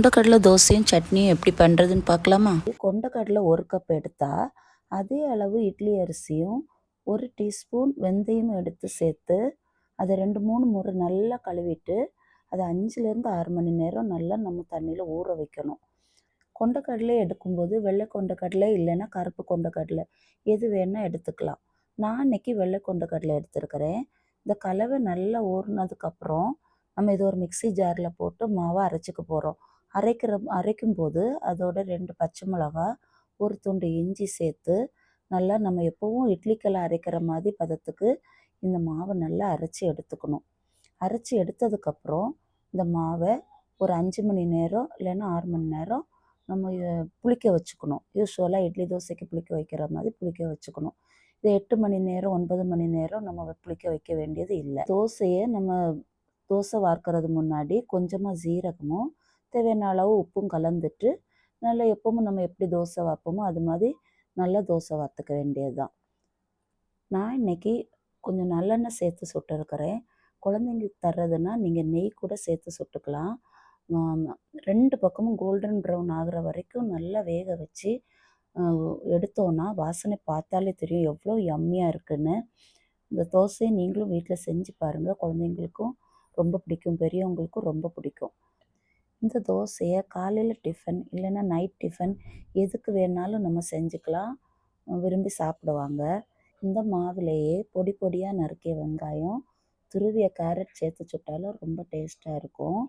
கொண்டக்கடலை தோசையும் சட்னியும் எப்படி பண்ணுறதுன்னு பார்க்கலாமா? கொண்டக்கடலை ஒரு கப் எடுத்தால் அதே அளவு இட்லி அரிசியும் ஒரு டீஸ்பூன் வெந்தயமும் எடுத்து சேர்த்து அதை ரெண்டு மூணு முறை நல்லா கழுவிட்டு அதை அஞ்சுலேருந்து ஆறு மணி நேரம் நல்லா நம்ம தண்ணியில் ஊற வைக்கணும். கொண்டக்கடலை எடுக்கும்போது வெள்ளை கொண்டக்கடலை இல்லைன்னா கருப்பு கொண்டக்கடலை எது வேணால் எடுத்துக்கலாம். நான் இன்னைக்கு வெள்ளை கொண்டக்கடலை எடுத்துருக்கிறேன். இந்த கலவை நல்லா ஊறினதுக்கப்புறம் நம்ம இது ஒரு மிக்ஸி ஜாரில் போட்டு மாவை அரைச்சிக்க போகிறோம் அரைக்கிற அரைக்கும்போது அதோட ரெண்டு பச்சை மிளகா ஒரு துண்டு இஞ்சி சேர்த்து நல்லா நம்ம எப்போவும் இட்லிக்கெல்லாம் அரைக்கிற மாதிரி பதத்துக்கு இந்த மாவை நல்லா அரைச்சி எடுத்துக்கணும். அரைச்சி எடுத்ததுக்கப்புறம் இந்த மாவை ஒரு அஞ்சு மணி நேரம் இல்லைன்னா ஆறு மணி நேரம் நம்ம புளிக்க வச்சுக்கணும். யூஸ்வலாக இட்லி தோசைக்கு புளிக்க வைக்கிற மாதிரி புளிக்க வச்சுக்கணும். இது எட்டு மணி நேரம் ஒன்பது மணி நேரம் நம்ம புளிக்க வைக்க வேண்டியது இல்லை. தோசையை நம்ம தோசை வார்க்கறது முன்னாடி கொஞ்சமாக ஜீரகமும் தேவையான அளவு உப்பும் கலந்துட்டு நல்லா எப்பவும் நம்ம எப்படி தோசை வைப்போமோ அது மாதிரி நல்லா தோசை வார்த்துக்க வேண்டியது தான் நான் இன்னைக்கு கொஞ்சம் நல்லெண்ணெய் சேர்த்து சுட்டுருக்கிறேன். குழந்தைங்களுக்கு தர்றதுன்னா நீங்கள் நெய் கூட சேர்த்து சுட்டுக்கலாம். ரெண்டு பக்கமும் கோல்டன் ப்ரௌன் ஆகிற வரைக்கும் நல்லா வேக வச்சு எடுத்தோன்னா வாசனை பார்த்தாலே தெரியும் எவ்வளோ யம்மியாக இருக்குன்னு. இந்த தோசையை நீங்களும் வீட்டில் செஞ்சு பாருங்கள் குழந்தைங்களுக்கும் ரொம்ப பிடிக்கும் பெரியவங்களுக்கும் ரொம்ப பிடிக்கும். இந்த தோசையை காலையில் டிஃபன் இல்லைன்னா நைட் டிஃபன் எதுக்கு வேணாலும் நம்ம செஞ்சுக்கலாம். விரும்பி சாப்பிடுவாங்க. இந்த மாவுலேயே பொடி பொடியாக நறுக்கிய வெங்காயம் துருவிய கேரட் சேர்த்து சுட்டாலும் ரொம்ப டேஸ்ட்டாக இருக்கும்.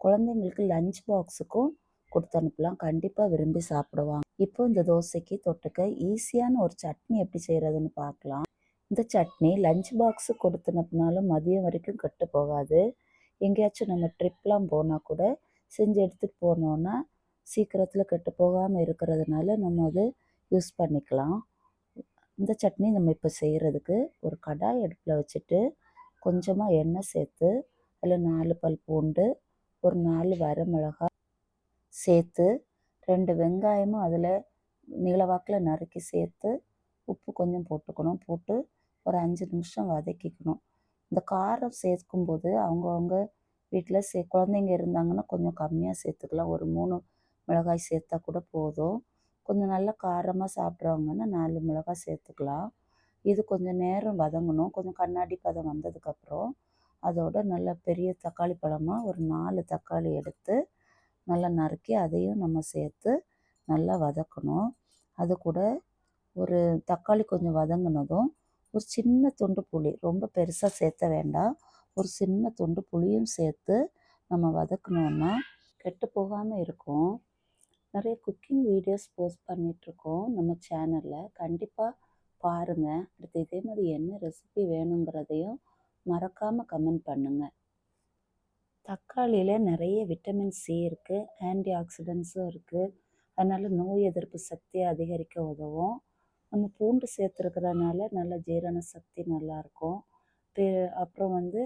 குழந்தைங்களுக்கு லஞ்ச் பாக்ஸுக்கும் கொடுத்து அனுப்பலாம். கண்டிப்பாக விரும்பி சாப்பிடுவாங்க. இப்போ இந்த தோசைக்கு தொட்டுக்க ஈஸியான ஒரு சட்னி எப்படி செய்கிறதுன்னு பார்க்கலாம். இந்த சட்னி லஞ்ச் பாக்ஸு கொடுத்து அனுப்புனாலும் மதியம் வரைக்கும் கெட்டு போகாது. எங்கேயாச்சும் நம்ம ட்ரிப்லாம் போனால் கூட செஞ்சு எடுத்துகிட்டு போனோன்னா சீக்கிரத்தில் கெட்டு போகாமல் இருக்கிறதுனால நம்ம அது யூஸ் பண்ணிக்கலாம். இந்த சட்னி நம்ம இப்போ செய்கிறதுக்கு ஒரு கடாய் அடுப்பில் வச்சுட்டு கொஞ்சமாக எண்ணெய் சேர்த்து அதில் நாலு பல் பூண்டு ஒரு நாலு வரமிளகாய் சேர்த்து ரெண்டு வெங்காயமும் அதில் நீளவாக்கில் நறுக்கி சேர்த்து உப்பு கொஞ்சம் போட்டுக்கணும். போட்டு ஒரு அஞ்சு நிமிஷம் வதக்கிக்கணும். இந்த காரம் சேர்க்கும்போது அவங்கவுங்க வீட்டில் சே குழந்தைங்க இருந்தாங்கன்னா கொஞ்சம் கம்மியாக சேர்த்துக்கலாம். ஒரு மூணு மிளகாய் சேர்த்தா கூட போதும். கொஞ்சம் நல்லா காரமாக சாப்பிட்றவங்கன்னா நாலு மிளகாய் சேர்த்துக்கலாம். இது கொஞ்சம் நேரம் வதங்கணும். கொஞ்சம் கண்ணாடி பதம் வந்ததுக்கப்புறம் அதோட நல்ல பெரிய தக்காளி பழமாக ஒரு நாலு தக்காளி எடுத்து நல்லா நறுக்கி அதையும் நம்ம சேர்த்து நல்லா வதக்கணும். அது கூட ஒரு தக்காளி கொஞ்சம் வதங்கினதும் ஒரு சின்ன துண்டு புளி ரொம்ப பெருசாக சேர்த்த வேண்டாம். ஒரு சின்ன துண்டு புளியும் சேர்த்து நம்ம வதக்கணுன்னா கெட்டு போகாமல் இருக்கும். நிறைய குக்கிங் வீடியோஸ் போஸ்ட் பண்ணிகிட்ருக்கோம் நம்ம சேனலில். கண்டிப்பாக பாருங்கள் அடுத்து இதே மாதிரி என்ன ரெசிபி வேணுங்கிறதையும் மறக்காமல் கமெண்ட் பண்ணுங்கள் தக்காளியில் நிறைய விட்டமின் சி இருக்குது ஆன்டி ஆக்சிடென்ட்ஸும் இருக்குது அதனால் நோய் எதிர்ப்பு சக்தியை அதிகரிக்க உதவும். நம்ம பூண்டு சேர்த்துருக்கிறதுனால நல்ல ஜீரண சக்தி நல்லாயிருக்கும் அப்புறம் வந்து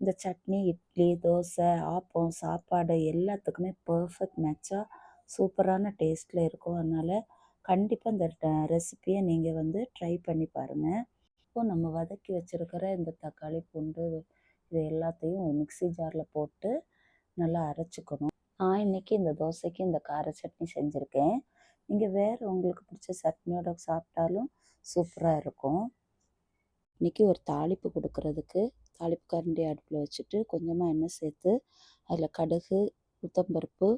இந்த சட்னி இட்லி தோசை ஆப்பம் சாப்பாடு எல்லாத்துக்குமே பர்ஃபெக்ட் மேட்சாக சூப்பரான டேஸ்ட்டில் இருக்கும். அதனால் கண்டிப்பாக இந்த ரெசிப்பியை நீங்கள் வந்து ட்ரை பண்ணி பாருங்கள் இப்போது நம்ம வதக்கி வச்சுருக்கிற இந்த தக்காளி பூண்டு இது எல்லாத்தையும் மிக்ஸி ஜாரில் போட்டு நல்லா அரைச்சிக்கணும். நான் இன்னைக்கு இந்த தோசைக்கு இந்த கார சட்னி செஞ்சுருக்கேன். நீங்கள் வேறு உங்களுக்கு பிடிச்ச சட்னியோட சாப்பிட்டாலும் சூப்பராக இருக்கும். இன்றைக்கி ஒரு தாளிப்பு கொடுக்கறதுக்கு தாளிப்பு கரண்டி அடுப்பில் வச்சுட்டு கொஞ்சமாக எண்ணெய் சேர்த்து அதில் கடுகு உளுத்தம்பருப்பு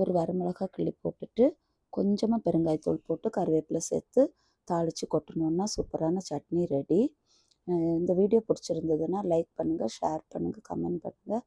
ஒரு வரமிளகாய் கிள்ளி போட்டுட்டு கொஞ்சமாக பெருங்காயத்தூள் போட்டு கருவேப்பிலை சேர்த்து தாளித்து கொட்டணுன்னா சூப்பரான சட்னி ரெடி. இந்த வீடியோ பிடிச்சிருந்ததுன்னா லைக் பண்ணுங்கள் ஷேர் பண்ணுங்கள் கமெண்ட் பண்ணுங்கள்